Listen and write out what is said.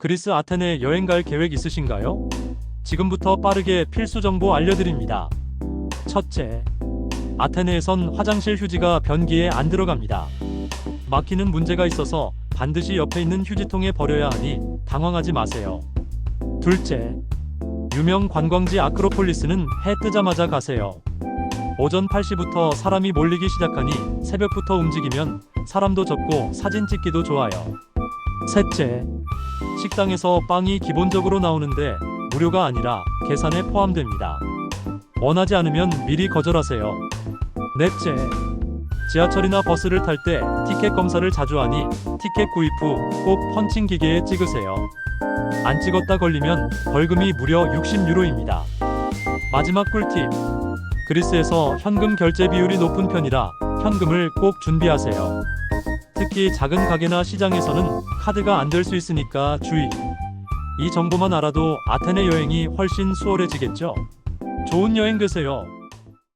그리스 아테네 여행 갈 계획 있으신가요? 지금부터 빠르게 필수 정보 알려드립니다. 첫째, 아테네에선 화장실 휴지가 변기에 안 들어갑니다. 막히는 문제가 있어서 반드시 옆에 있는 휴지통에 버려야 하니 당황하지 마세요. 둘째, 유명 관광지 아크로폴리스는 해 뜨자마자 가세요. 오전 8시부터 사람이 몰리기 시작하니 새벽부터 움직이면 사람도 적고 사진 찍기도 좋아요. 셋째, 식당에서 빵이 기본적으로 나오는데 무료가 아니라 계산에 포함됩니다. 원하지 않으면 미리 거절하세요. 넷째, 지하철이나 버스를 탈 때 티켓 검사를 자주 하니 티켓 구입 후 꼭 펀칭 기계에 찍으세요. 안 찍었다 걸리면 벌금이 무려 60유로입니다. 마지막 꿀팁. 그리스에서 현금 결제 비율이 높은 편이라 현금을 꼭 준비하세요. 특히 작은 가게나 시장에서는 카드가 안 될 수 있으니까 주의. 이 정보만 알아도 아테네 여행이 훨씬 수월해지겠죠? 좋은 여행 되세요.